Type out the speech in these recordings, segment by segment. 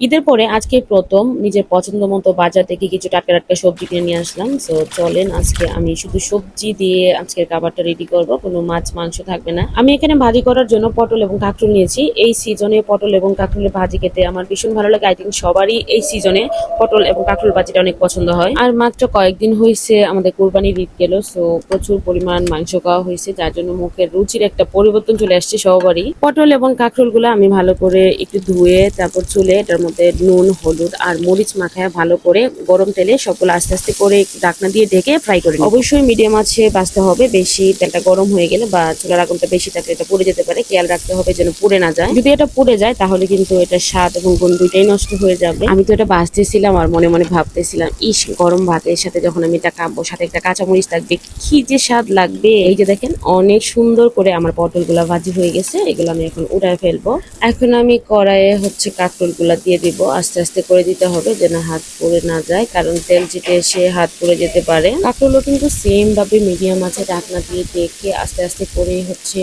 ঈদের পরে আজকে প্রথম নিজের পছন্দ মতো বাজার থেকে কিছু টাটকা টাটকা সবজি কিনে নিয়ে আসলাম। সো চলেন আজকে আমি শুধু সবজি দিয়ে আজকের খাবারটা রেডি করব। কোনো মাছ, মাংস থাকবে না। আমি এখানে ভাজি করার জন্য পটল এবং কাঁকরুল নিয়েছি। এই সিজনে পটল এবং কাঁকরুলের ভাজি খেতে আমার ভীষণ ভালো লাগে। আই থিঙ্ক সবারই এই সিজনে পটল এবং কাঁকরুল ভাজিটা অনেক পছন্দ হয়। আর মাত্র কয়েকদিন হয়েছে আমাদের কোরবানির ঈদ গেল। সো প্রচুর পরিমাণ মাংস খাওয়া হয়েছে যার জন্য মুখের রুচির একটা পরিবর্তন চলে আসছে সবারই। পটল এবং কাঁকরুলগুলো আমি ভালো করে একটু ধুয়ে, তারপর চুলে এটার মধ্যে নুন হলুদ আর মরিচ মাখায় ভালো করে গরম তেলে সবগুলো আস্তে আস্তে করে ঢাকনা দিয়ে ঢেকে ফ্রাই করে। অবশ্যই মিডিয়াম আছে বাঁচতে হবে বেশি তেলটা গরম হয়ে গেলে বা চুলার আগুনটা বেশি থাকলে এটা পুড়ে যেতে পারে খেয়াল রাখতে হবে যেন পুড়ে না যায়। যদি এটা পুড়ে যায় তাহলে কিন্তু এটা স্বাদ এবং গুণ দুইটাই নষ্ট হয়ে যাবে। আমি তো এটা বাঁচতেছিলাম আর মনে মনে ভাবতেছিলাম ইস গরম ভাতের সাথে যখন আমি এটা কাঁপবো সাথে একটা কাঁচামরিচ থাকবে কি যে স্বাদ লাগবে। এই যে দেখেন অনেক সুন্দর করে আমার পটলগুলা ভাজি হয়ে গেছে এগুলো আমি এখন উঠায় ফেলব। এখন আমি কড়াইয়ে হচ্ছে কাঁকরোলগুলা দিয়ে দিব। আস্তে আস্তে করে দিতে হবে যেন হাত পুড়ে না যায়, কারণ তেল চিটে এসে হাত পুড়ে যেতে পারে। কাঁকরোলও কিন্তু সেম ভাবে মিডিয়াম আছে, ঢাকনা দিয়ে দেখে আস্তে আস্তে করে হচ্ছে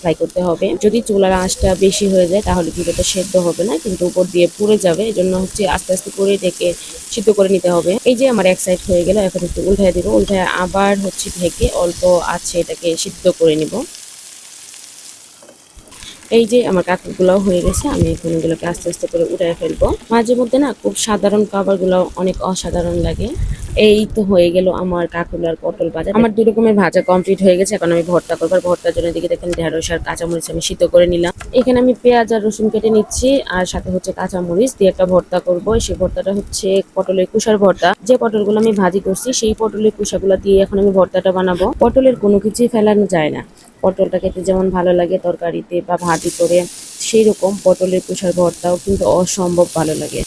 ফ্রাই করতে হবে। যদি চুলার আঁচটা বেশি হয়ে যায় তাহলে কিন্তু এটা সেদ্ধ হবে না, কিন্তু উপর দিয়ে পুড়ে যাবে এই জন্য হচ্ছে আস্তে আস্তে করে ডেকে সিদ্ধ করে নিতে হবে। এই যে আমার এক সাইড হয়ে গেল, এখন একটু উল্টায় দিব। উল্টায় আবার হচ্ছে ঢেকে অল্প আছে এটাকে সিদ্ধ করে নিব। এই যে আমার কাকুরগুলো হয়ে গেছে, আমি এখন এগুলোকে আস্তে আস্তে করে উঠায় ফেলব। মাঝে মধ্যে না খুব সাধারণ খাবারগুলো অনেক অসাধারণ লাগে। এই তো হয়ে গেল আমার কাকুলার পটল ভাজা আমার দুই রকমের ভাজা কমপ্লিট হয়ে গেছে, এখন আমি ভর্তা করব। ভর্তার জন্য দিকে দেখেন ঢেঁড়স আর কাঁচামরিচ আমি সিদ্ধ করে নিলাম। এখানে আমি পেঁয়াজ আর রসুন কেটে নিচ্ছি, আর সাথে হচ্ছে কাঁচামরিচ দিয়ে একটা ভর্তা করব। সেই ভর্তাটা হচ্ছে পটলের কুষার ভর্তা। যে পটলগুলো আমি ভাজি করছি, সেই পটলের কুষাগুলো দিয়ে এখন আমি ভর্তাটা বানাবো। পটলের কোনো কিছুই ফেলানো যায় না। পটলটা খেতে যেমন ভালো লাগে তরকারিতে বা ভাজি করে সেই রকম পটলের কুষার ভর্তাও কিন্তু অসম্ভব ভালো লাগে।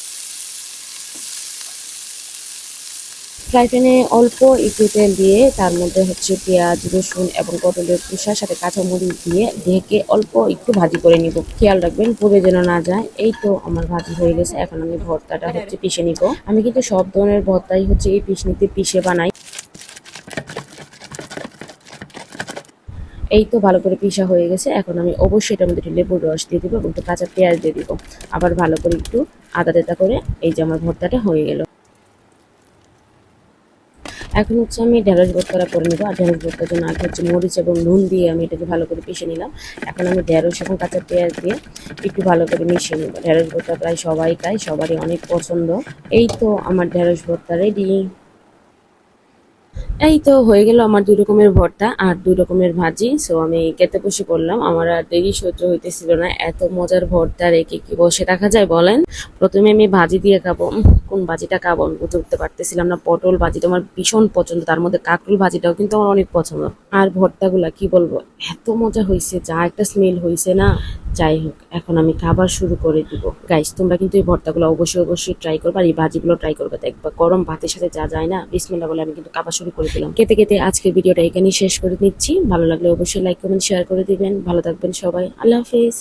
ফ্রাই প্যানে অল্প একটু তেল দিয়ে তার মধ্যে হচ্ছে পেঁয়াজ, রসুন এবং পটলের কুষার সাথে কাঁচামরিচ দিয়ে ঢেকে অল্প একটু ভাজি করে নিব। খেয়াল রাখবেন, পুড়ে যেন না যায়। এই তো আমার ভাজি হয়ে গেছে। এখন আমি ভর্তাটা হচ্ছে পিষে নিব। আমি কিন্তু সব ধরনের ভর্তাই হচ্ছে এই পিষনিতে পিষে বানাই। এই তো ভালো করে পিসা হয়ে গেছে। এখন আমি অবশ্যই এটার মধ্যে একটু লেবুর রস দিয়ে দিব এবং একটু কাঁচা পেঁয়াজ দিয়ে দিব। আবার ভালো করে একটু আদা তেতা করে এই যে আমার ভর্তাটা হয়ে গেল। এখন হচ্ছে আমি ঢেঁড়স ভর্তাটা করে নেব। আর ঢেঁড়স ভর্তার জন্য আগে হচ্ছে মরিচ এবং নুন দিয়ে আমি এটাকে ভালো করে পিষে নিলাম। এখন আমি ঢেঁড়স এবং কাঁচা পেঁয়াজ দিয়ে একটু ভালো করে মিশিয়ে নেব। ঢেঁড়স ভর্তা প্রায় সবাই খায়, সবারই অনেক পছন্দ। এই তো আমার ঢেঁড়স ভর্তা রেডি এই তো হয়ে গেল আমার দুই রকমের ভর্তা আর দুই রকমের ভাজি। সো আমি খেতে বসে পড়লাম। আমার আর দেরি সহ্য হইতেছিল না। এত মজার ভর্তা রেখে কি বসে রাখা যায় বলেন? প্রথমে আমি ভাজি দিয়ে খাব। কোন ভাজিটা খাব আমি বুঝে উঠতে পারতেছিলাম না। পটল ভাজিটা আমার ভীষণ পছন্দ, তার মধ্যে কাকরুল ভাজিটাও কিন্তু আমার অনেক পছন্দ। আর ভর্তাগুলা কি বলব, এত মজা হয়েছে যা একটা স্মেল হয়েছে না। যাই হোক, এখন আমি খাবার শুরু করে দিব। গাইস তোমরা কিন্তু এই ভর্তাগুলো অবশ্যই অবশ্যই ট্রাই করবে আর এই ভাজিগুলো ট্রাই করবে। দেখবা গরম ভাতের সাথে যা যায় না বিসমিল্লা বলে আমি কিন্তু খাবার শুরু করে দিলাম। খেতে খেতে আজকের ভিডিওটা এখানেই শেষ করে নিচ্ছি। ভালো লাগলে অবশ্যই লাইক কমেন্ট শেয়ার করে দিবেন। ভালো থাকবেন সবাই। আল্লাহ হাফিজ।